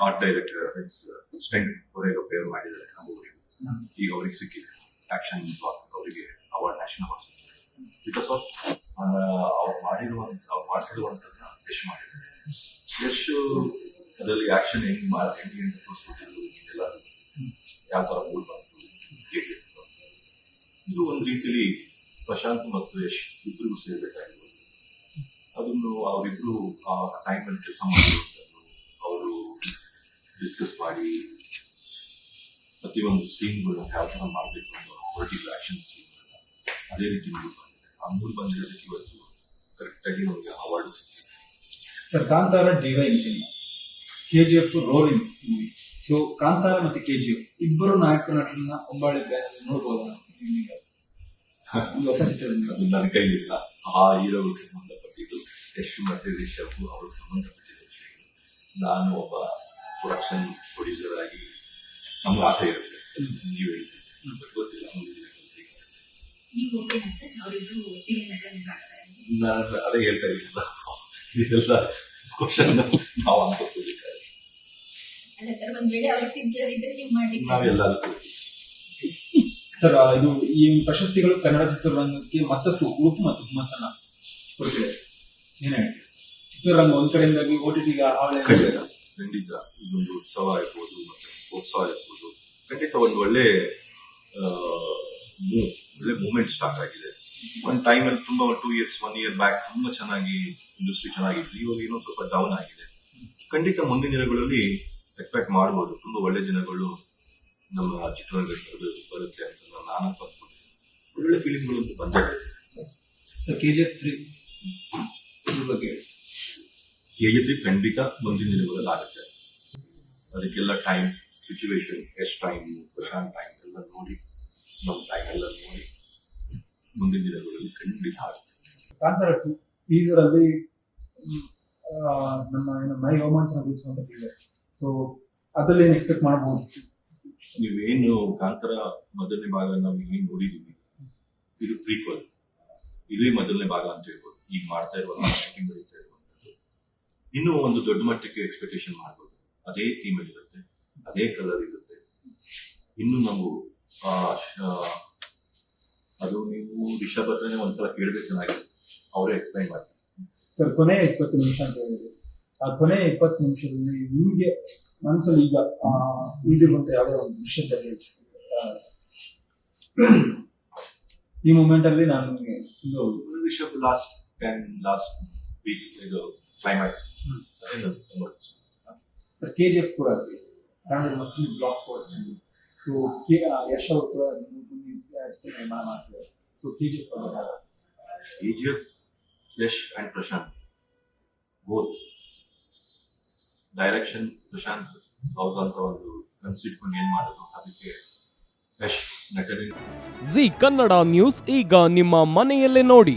Art director stunt ಅವರಿಗೆ ಫೇರ್ ಮಾಡಿದ್ದಾರೆ ನಮ್ಮೂರಿಗೆ ಈಗ ಅವ್ರಿಗೆ ಸಿಕ್ಕಿದೆ ಆಕ್ಷನ್ ಬ್ಲಾಕ್ ಅವರಿಗೆ ಅವಾರ್ಡ್ ನ್ಯಾಷನಲ್ ಅವಾರ್ಡ್ ಸಿಕ್ಕಿದೆ ಬಿಕಾಸ್ ಆಫ್ ಅವ್ರು ಮಾಡಿರುವಂತ ಅವ್ರು ಮಾಡಿಸಿರುವಂತನ್ನ ಯಶ್ ಮಾಡಿದ್ದಾರೆ ಯಶ್ ಅದರಲ್ಲಿ ಆಕ್ಷನ್ ಹೆಂಗ್ ಮಾಡಿ ಹೆಂಗೆ ಅಂತ ತೋರಿಸ್ಬಿಟ್ಟಿದ್ರು ಎಲ್ಲ ಯಾವ ಥರ ಮೂಡ್ ಬಂತು ಹೇಗೆ ಇದು ಒಂದು ರೀತಿಲಿ ಪ್ರಶಾಂತ್ ಮತ್ತು ಯಶ್ ಇಬ್ಬರಿಗೂ ಸೇರ್ಬೇಕಾಗಿರೋದು ಅದನ್ನು ಅವರಿಬ್ರು ಆ ಟೈಮಲ್ಲಿ ಕೆಲಸ ಅವರು ಡಿಸ್ಕಸ್ ಮಾಡಿ ಪ್ರತಿಯೊಂದು ಸೀನ್ಗಳನ್ನ ಯಾವ ಥರ ಮಾಡಬೇಕು ಅನ್ನೋ ಪರ್ಟಿಕ್ಯುಲರ್ ಆಕ್ಷನ್ ಸೀನ್ಗಳನ್ನ ಅದೇ ರೀತಿ ಮೂರು ಬಂದಿದೆ. ಆ ಮೂರು ಬಂದಿರೋದಕ್ಕೆ ಇವತ್ತು ಕರೆಕ್ಟಾಗಿ ನಮಗೆ ಅವಾರ್ಡ್ ಸಿಕ್ಕಿದೆ. Sir Kantara divine cinema. F rolling movie so Kantara ಮತ್ತೆ ಎಫ್ ಇಬ್ಬರು ನಾಯಕ ನಟರನ್ನ ಒಂಬಾಳೆ ಬ್ಯಾನ್ ನೋಡಬಹುದಾ ಒಂದು ಹೊಸ ಚಿತ್ರದಿಂದ ಅದು ನನ್ನ ಕೈಲಿಲ್ಲ. ಆ ಹೀರೋಗಳಿಗೆ ಸಂಬಂಧಪಟ್ಟಿದ್ದು ಯಶ್ ಮತ್ತೆ ರಿಷಬ್ ಅವ್ರಿಗೆ ಸಂಬಂಧಪಟ್ಟಿದ್ದ ವಿಷಯಗಳು ನಾನು ಒಬ್ಬ ಪ್ರೊಡಕ್ಷನ್ ಪ್ರೊಡ್ಯೂಸರ್ ಆಗಿ ನಮ್ಗೆ ಆಸೆ ಇರುತ್ತೆ. ನೀವು ಹೇಳ್ತೀವಿ ಗೊತ್ತಿಲ್ಲ ಮುಂದಿನ ನಾನು ಅದೇ ಹೇಳ್ತಾ ಇದ್ದಿಲ್ಲ ಇದೆಲ್ಲ ಕ್ವಶನ್ ನಾವು ಅನ್ಕೋಬೇಕಾದ್ರೆ ಅಲ್ಲ ಸರ್ ಇದು ಈ ಪ್ರಶಸ್ತಿಗಳು ಕನ್ನಡ ಚಿತ್ರರಂಗಕ್ಕೆ ಮತ್ತಷ್ಟು ಉಡುಪು ಮತ್ತು ಹುಮ್ಮಸ್ಸನ್ನ ಕೊಡ್ತಿದೆ ಏನ್ ಹೇಳ್ತೀರಿ ಚಿತ್ರರಂಗ ಒಂದ್ ಕಡೆಯಿಂದಾಗಿ ಓಟಿಟಿಗೆ ಟಿಗೆ ಖಂಡಿತ ಇದೊಂದು ಉತ್ಸವ ಇರ್ಬೋದು ಮತ್ತೆ ಉತ್ಸವ ಇರ್ಬೋದು ಖಂಡಿತ ಒಂದು ಒಳ್ಳೆ ಮೂವ್ ಒಳ್ಳೆ ಮೂವ್ಮೆಂಟ್ ಸ್ಟಾರ್ಟ್ ಆಗಿದೆ. ಒಂದು ಟೈಮ್ ಅಲ್ಲಿ ತುಂಬಾ two years one year back ತುಂಬಾ ಚೆನ್ನಾಗಿ ಇಂಡಸ್ಟ್ರಿ ಚೆನ್ನಾಗಿತ್ತು. ಇವಾಗ ಏನೋ ಸ್ವಲ್ಪ ಡೌನ್ ಆಗಿದೆ. ಖಂಡಿತ ಮುಂದಿನ ದಿನಗಳಲ್ಲಿ ಎಕ್ಸ್ಪೆಕ್ಟ್ ಮಾಡಬಹುದು ತುಂಬಾ ಒಳ್ಳೆ ದಿನಗಳು ನಮ್ಮ ಚಿತ್ರರಂಗಕ್ಕೆ ಬರುತ್ತೆ ಅಂತ ನಾನು ಅನ್ಕೊಂಡಿದ್ದೀನಿ. ಒಳ್ಳೆ ಅಂತ ಬಂದಿದೆ. ಸರ್ ಕೆಜಿಎಫ್ ತ್ರೀ ಇದ್ರ ಕೆಜಿಎಫ್ ಖಂಡಿತ ಮುಂದಿನ ದಿನಗಳಲ್ಲಿ ಆಗುತ್ತೆ. ಅದಕ್ಕೆಲ್ಲ ಟೈಮ್ ಸಿಚುವೇಶನ್ ಎಷ್ಟು ಟೈಮ್ ಪ್ರಶಾಂತ್ ಟೈಮ್ ಎಲ್ಲ ನೋಡಿ ನಮ್ಮ ಟೈಮ್ ಎಲ್ಲ ನೋಡಿ ಮುಂದಿನ ದಿನಗಳಲ್ಲಿ ಖಂಡಿತ ಆಗುತ್ತೆ. ಕಾಂತಾರ ಟು ಟೀಸರ್ ಅಲ್ಲಿ ಮ್, ಆ, ನಮ್ಮ ಏನು ಮೈ ರೋಮಾಂಚನಗೊಳಿಸುವಂತ ಟೀಸರ್ ಸೊ ಅದರಲ್ಲಿ ಏನು ಎಕ್ಸ್ಪೆಕ್ಟ್ ಮಾಡಬಹುದು ನೀವೇನು ಕಾಂತರ ಮೊದಲನೇ ಭಾಗ ನಾವು ಏನು ನೋಡಿದೀವಿ? ಇದು ಪ್ರೀಕ್ವಲ್ ಇದೇ ಮೊದಲನೇ ಭಾಗ ಅಂತ ಹೇಳ್ಬೋದು. ಈಗ ಮಾಡ್ತಾ ಇರುವ ಇನ್ನೂ ಒಂದು ದೊಡ್ಡ ಮಟ್ಟಕ್ಕೆ ಎಕ್ಸ್ಪೆಕ್ಟೇಷನ್ ಮಾಡ್ಬೋದು. ಅದೇ ಥೀಮ್ ಇರುತ್ತೆ ಅದೇ ಕಲರ್ ಇರುತ್ತೆ. ಇನ್ನು ನಾವು ಅದು ನೀವು ರಿಷಬ್ ಹತ್ರನೇ ಒಂದ್ಸಲ ಕೇಳಿದ್ರೆ ಚೆನ್ನಾಗಿ ಅವರೇ ಎಕ್ಸ್ಪ್ಲೈನ್ ಮಾಡ್ತಾರೆ. ಸರ್ ಕೊನೆ ಇಪ್ಪತ್ತು ನಿಮಿಷ ಅಂತ ಹೇಳಿದ್ರು. ಆ ಕೊನೆ ಇಪ್ಪತ್ತು ನಿಮಿಷದಲ್ಲಿ ನಿಮಗೆ ಮನಸ್ಸಲ್ಲಿ ಈಗ ಉಳಿದಿರುವಂತ ಯಾವುದೋ ಒಂದು ವಿಷಯದಲ್ಲಿ ಈ ಮೂಮೆಂಟ್ ಅಲ್ಲಿ ನಾನು ರಿಷಬ್ ಲಾಸ್ಟ್ ಟೆನ್ ಲಾಸ್ಟ್ ಇದು ಕ್ಲೈಮ್ಯಾಕ್ಸ್ ಹ್ಮ್. ಅದೇ ನನ್ಗೆ ತುಂಬಾ. ಸರ್ ಕೆ ಜಿ ಎಫ್ ಕೂಡ ಕನ್ನಡದ ಮತ್ತೊಂದು blockbuster so K Yash ಅವರು ಕೂಡ ಮಾಡ್ತಿದ್ದಾರೆ so K G F KGF, Yash and Prashanth both direction Prashanth ಹೌದು ಅಂತ ಒಂದು ಕನ್ಸಿಟ್ಕೊಂಡು ಏನ್ ಮಾಡೋದು ಅದಕ್ಕೆ ಯಶ್ ನಟನೆ ಜಿ ಕನ್ನಡ ನ್ಯೂಸ್ ಈಗ ನಿಮ್ಮ ಮನೆಯಲ್ಲೇ ನೋಡಿ.